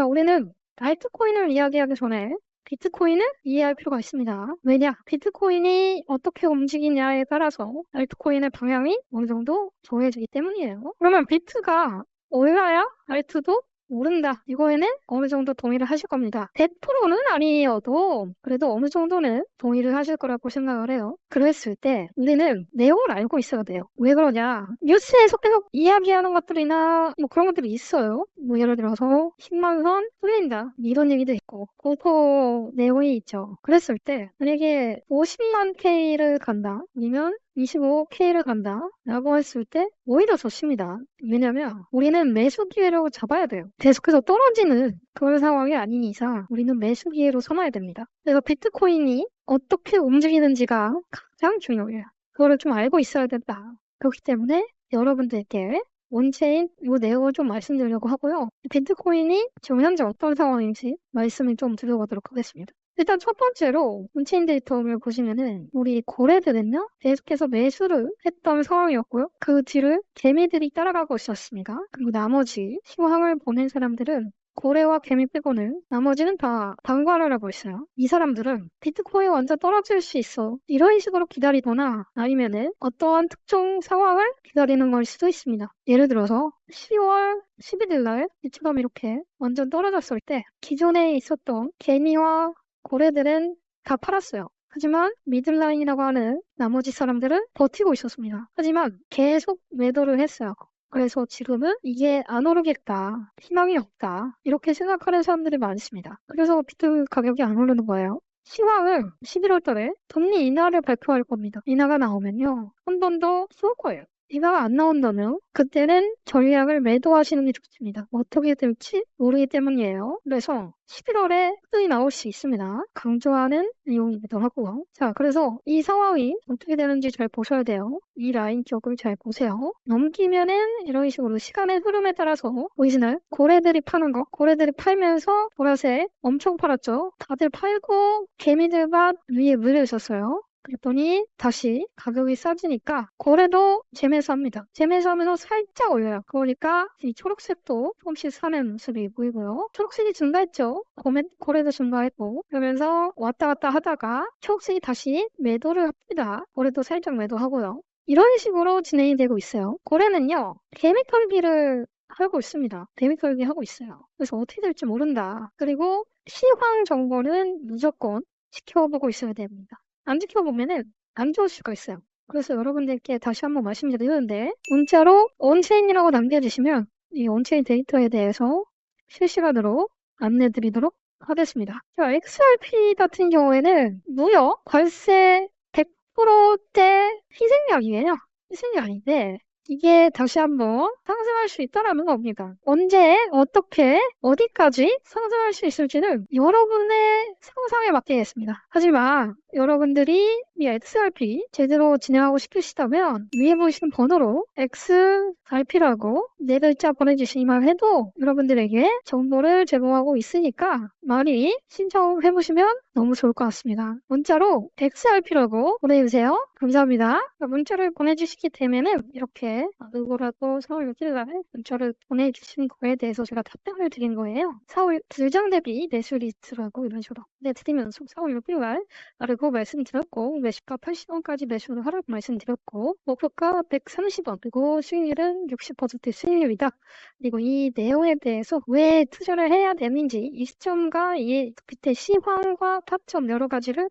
자, 우리는 알트코인을 이야기하기 전에 비트코인을 이해할 필요가 있습니다. 왜냐? 비트코인이 어떻게 움직이냐에 따라서 알트코인의 방향이 어느 정도 정해지기 때문이에요. 그러면 비트가 올라야 알트도 오른다. 이거에는 어느 정도 동의를 하실 겁니다. 100%는 아니어도 그래도 어느 정도는 동의를 하실 거라고 생각을 해요. 그랬을 때 우리는 내용을 알고 있어야 돼요. 왜 그러냐? 뉴스에서 계속 이야기하는 것들이나 뭐 그런 것들이 있어요. 뭐 예를 들어서 10만 선 뚫린다. 이런 얘기도 있고 공포 내용이 있죠. 그랬을 때 만약에 50만 K를 간다. 아니면 25K를 간다 라고 했을 때 오히려 좋습니다. 왜냐면 우리는 매수 기회로 잡아야 돼요. 계속해서 떨어지는 그런 상황이 아닌 이상 우리는 매수 기회로 선호해야 됩니다. 그래서 비트코인이 어떻게 움직이는지가 가장 중요해요. 그거를 좀 알고 있어야 된다. 그렇기 때문에 여러분들께 원체인 이 내용을 좀 말씀드리려고 하고요. 비트코인이 지금 현재 어떤 상황인지 말씀을 좀 드려보도록 하겠습니다. 일단 첫 번째로 온체인 데이터를 보시면은 우리 거래들은요 계속해서 매수를 했던 상황이었고요. 그 뒤를 개미들이 따라가고 있었습니다. 그리고 나머지 시황을 보낸 사람들은 고래와 개미 빼고는 나머지는 다 방관을 하고 있어요. 이 사람들은 비트코인 완전 떨어질 수 있어. 이런 식으로 기다리거나 아니면은 어떠한 특정 상황을 기다리는 걸 수도 있습니다. 예를 들어서 10월 11일 날 이처럼 이렇게 완전 떨어졌을 때 기존에 있었던 개미와 고래들은 다 팔았어요. 하지만 미들라인이라고 하는 나머지 사람들은 버티고 있었습니다. 하지만 계속 매도를 했어요. 그래서 지금은 이게 안 오르겠다. 희망이 없다. 이렇게 생각하는 사람들이 많습니다. 그래서 비트 가격이 안 오르는 거예요. 시황을 11월 달에 금리 인하를 발표할 겁니다. 인하가 나오면요. 한 번 더 쏠 거예요. 인하가 안 나온다면 그때는 전략을 매도하시는 게 좋습니다. 어떻게 될지 모르기 때문이에요. 그래서 11월에 흑이 나올 수 있습니다. 강조하는 내용이기도 하고요. 자, 그래서 이 상황이 어떻게 되는지 잘 보셔야 돼요. 이 라인 쪽을 잘 보세요. 넘기면은 이런 식으로 시간의 흐름에 따라서 보이시나요? 고래들이 파는 거. 고래들이 팔면서 보라색 엄청 팔았죠. 다들 팔고 개미들만 위에 물려 있었어요. 그랬더니 다시 가격이 싸지니까 거래도 재매수 합니다. 재매수 하면서 살짝 올려요. 그러니까 이 초록색도 조금씩 사는 모습이 보이고요. 초록색이 증가했죠. 거래, 거래도 증가했고 그러면서 왔다 갔다 하다가 초록색이 다시 매도를 합니다. 거래도 살짝 매도하고요. 이런 식으로 진행이 되고 있어요. 거래는요. 개미털기를 하고 있습니다. 개미털기 하고 있어요. 그래서 어떻게 될지 모른다. 그리고 시황 정보는 무조건 지켜보고 있어야 됩니다. 안 지켜보면은 안 좋을 수가 있어요. 그래서 여러분들께 다시 한번 말씀드리는데 문자로 온체인이라고 남겨주시면 이 온체인 데이터에 대해서 실시간으로 안내드리도록 하겠습니다. 자, XRP 같은 경우에는 무역, 관세 100%대 희생양이에요. 희생양인데 이게 다시 한번 상승할 수 있다라는 겁니다. 언제, 어떻게, 어디까지 상승할 수 있을지는 여러분의 상상에 맡기겠습니다. 하지만 여러분들이 이 XRP 제대로 진행하고 싶으시다면 위에 보이시는 번호로 XRP라고 네 글자 보내주시기만 해도 여러분들에게 정보를 제공하고 있으니까 많이 신청해보시면 너무 좋을 것 같습니다. 문자로 XRP라고 보내주세요. 감사합니다. 문자를 보내주시게 되면은 이렇게 누구라도 4월 6일 날 문자를 보내주신 거에 대해서 제가 답변을 드린 거예요. 4월 들장 대비 매수 리스트라고 이런 식으로 네, 드리면서 4월 6일 날 라고 말씀드렸고 매수가 80원까지 매수를 하라고 말씀드렸고 목표가 130원 그리고 수익률은 60% 수익률이다. 그리고 이 내용에 대해서 왜 투자를 해야 되는지 이 시점과 이 밑에 시황과 타점 여러 가지를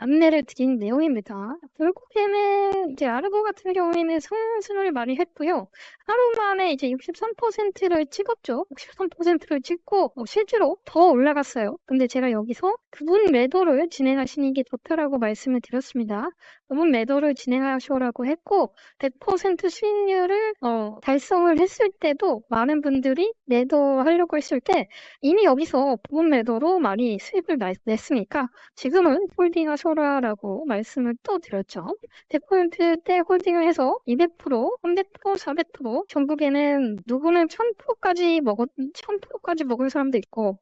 안내를 드린 내용입니다. 결국에는 이제 아르고 같은 경우에는 상승을 많이 했고요. 하루 만에 이제 63%를 찍었죠. 63%를 찍고 어, 실제로 더 올라갔어요. 근데 제가 여기서 그분 매도를 진행하시는 게 좋다라고 말씀을 드렸습니다. 그분 매도를 진행하셔라고 했고 100% 수익률을 어, 달성을 했을 때도 많은 분들이 매도하려고 했을 때 이미 여기서 부분 매도로 많이 수익을 냈으니까 지금은 홀딩하셔 하셔라라고 말씀을 또 드렸죠. 100%대 홀딩을 해서 200%, 300%, 400% 전국에는 누구는 1000%까지 먹었 1000%까지 먹은 사람도 있고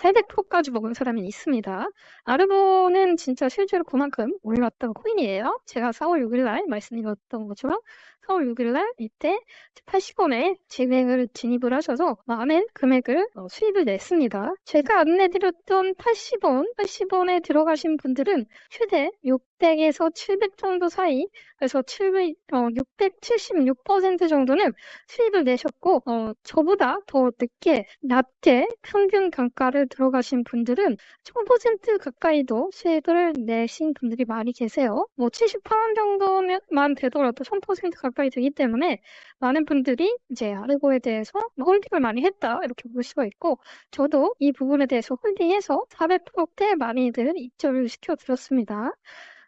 800%까지 먹은 사람이 있습니다. 아르보는 진짜 실제로 그만큼 올랐던 코인이에요. 제가 4월 6일 날 말씀드렸던 것처럼 4월 6일 날 이때 80원에 진행을 진입을 하셔서 많은 금액을 어, 수입을 냈습니다. 제가 안내드렸던 80원, 80원에 들어가신 분들은 최대 600에서 700 정도 사이, 그래서 700, 어, 676% 정도는 수입을 내셨고, 어, 저보다 더 늦게, 낮게 평균 단가를 들어가신 분들은 1000% 가까이도 수익을 내신 분들이 많이 계세요. 뭐 78원 정도만 되더라도 1000% 가까이 되기 때문에 많은 분들이 이제 아르고에 대해서 뭐 홀딩을 많이 했다 이렇게 볼 수가 있고 저도 이 부분에 대해서 홀딩해서 400%대 많이들 입점을 시켜드렸습니다.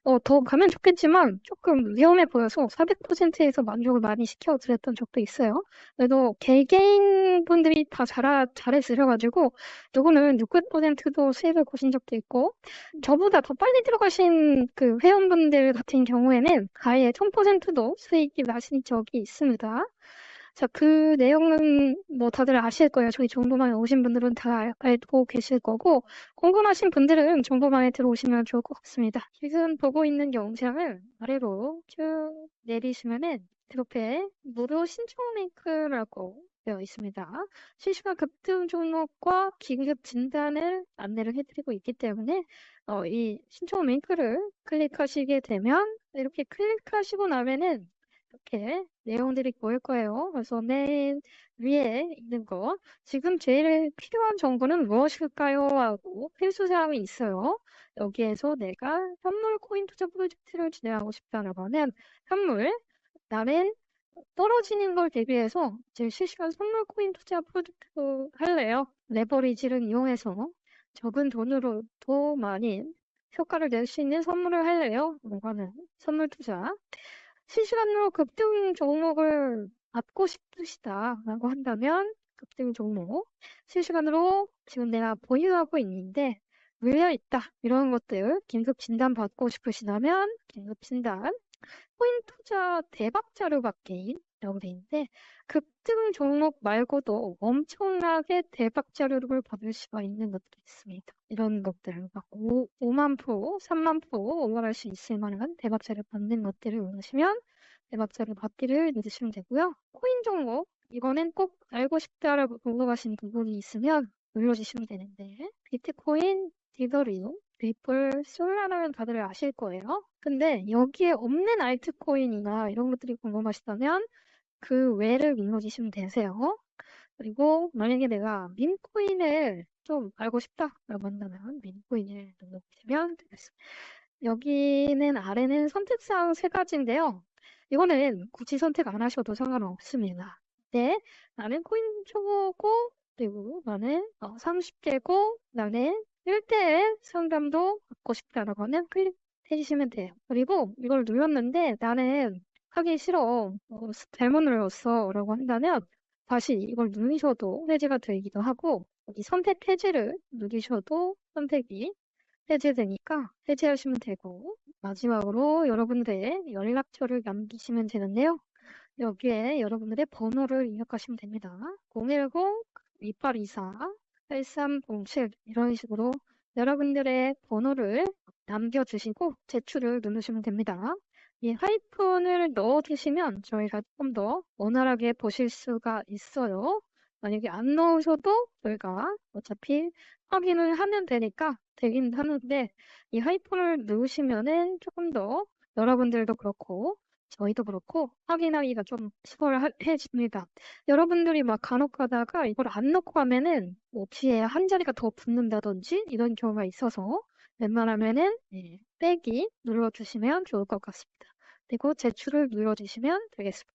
어, 더 가면 좋겠지만 조금 위험해 보여서 400%에서 만족을 많이 시켜드렸던 적도 있어요. 그래도 개개인 분들이 다 잘, 잘해주셔가지고 누구는 600%도 수익을 거신 적도 있고 저보다 더 빨리 들어가신 그 회원분들 같은 경우에는 아예 1000%도 수익이 나신 적이 있습니다. 자, 그 내용은 뭐 다들 아실 거예요. 저희 정보망에 오신 분들은 다 알- 알고 계실 거고, 궁금하신 분들은 정보망에 들어오시면 좋을 것 같습니다. 지금 보고 있는 영상을 아래로 쭉 내리시면은 이렇게 무료 신청 링크라고 되어 있습니다. 실시간 급등 종목과 긴급 진단을 안내를 해드리고 있기 때문에 어, 이 신청 링크를 클릭하시게 되면 이렇게 클릭하시고 나면은 이렇게 내용들이 보일 거예요. 그래서 맨 위에 있는 거, 지금 제일 필요한 정보는 무엇일까요? 하고 필수 사항이 있어요. 여기에서 내가 현물 코인 투자 프로젝트를 진행하고 싶다라고 하면 현물, 나는 떨어지는 걸 대비해서 제 실시간 선물 코인 투자 프로젝트 할래요. 레버리지를 이용해서 적은 돈으로 더 많이 효과를 낼 수 있는 선물을 할래요. 뭔가는 선물 투자. 실시간으로 급등 종목을 받고 싶으시다라고 한다면 급등 종목 실시간으로 지금 내가 보유하고 있는데 물려 있다. 이런 것들 긴급 진단 받고 싶으시다면 긴급 진단. 코인 투자 대박 자료 받기 라고 돼 있는데 급등 종목 말고도 엄청나게 대박 자료를 받을 수가 있는 것들이 있습니다. 이런 것들을 막 5, 5만 프로, 3만 프로 올라갈 수 있을 만한 대박 자료 받는 것들을 원하시면 대박 자료 받기를 누르시면 되고요. 코인 종목 이거는 꼭 알고 싶다라고 궁금하신 부분이 있으면 눌러주시면 되는데 비트코인, 디더리움, 리플, 솔라나는 다들 아실 거예요. 근데 여기에 없는 알트코인이나 이런 것들이 궁금하시다면 그 외를 눌러주시면 되세요. 그리고 만약에 내가 민코인을 좀 알고 싶다라고 한다면 민코인을 눌러주시면 되겠습니다. 여기는 아래는 선택사항 세 가지인데요. 이거는 굳이 선택 안 하셔도 상관없습니다. 네, 나는 코인 초보고 그리고 나는 어, 30대고 나는 1대1 상담도 받고 싶다라고 하면 클릭해 주시면 돼요. 그리고 이걸 눌렀는데 나는 하기 싫어. 어, 잘못 눌렀어. 라고 한다면 다시 이걸 누르셔도 해지가 되기도 하고 이 선택 해지를 누르셔도 선택이 해제되니까 해제하시면 되고 마지막으로 여러분들의 연락처를 남기시면 되는데요. 여기에 여러분들의 번호를 입력하시면 됩니다. 010 2824 8307 이런 식으로 여러분들의 번호를 남겨주시고 제출을 누르시면 됩니다. 이 하이픈을 넣어주시면 저희가 좀더 원활하게 보실 수가 있어요. 만약에 안 넣으셔도 저희가 어차피 확인을 하면 되니까 되긴 하는데 이 하이픈을 넣으시면은 조금 더 여러분들도 그렇고 저희도 그렇고 확인하기가 좀 수월해집니다. 여러분들이 막 간혹 가다가 이걸 안 넣고 하면은 뭐 뒤에 한 자리가 더 붙는다든지 이런 경우가 있어서 웬만하면은 예, 빼기 눌러주시면 좋을 것 같습니다. 그리고 제출을 눌러주시면 되겠습니다.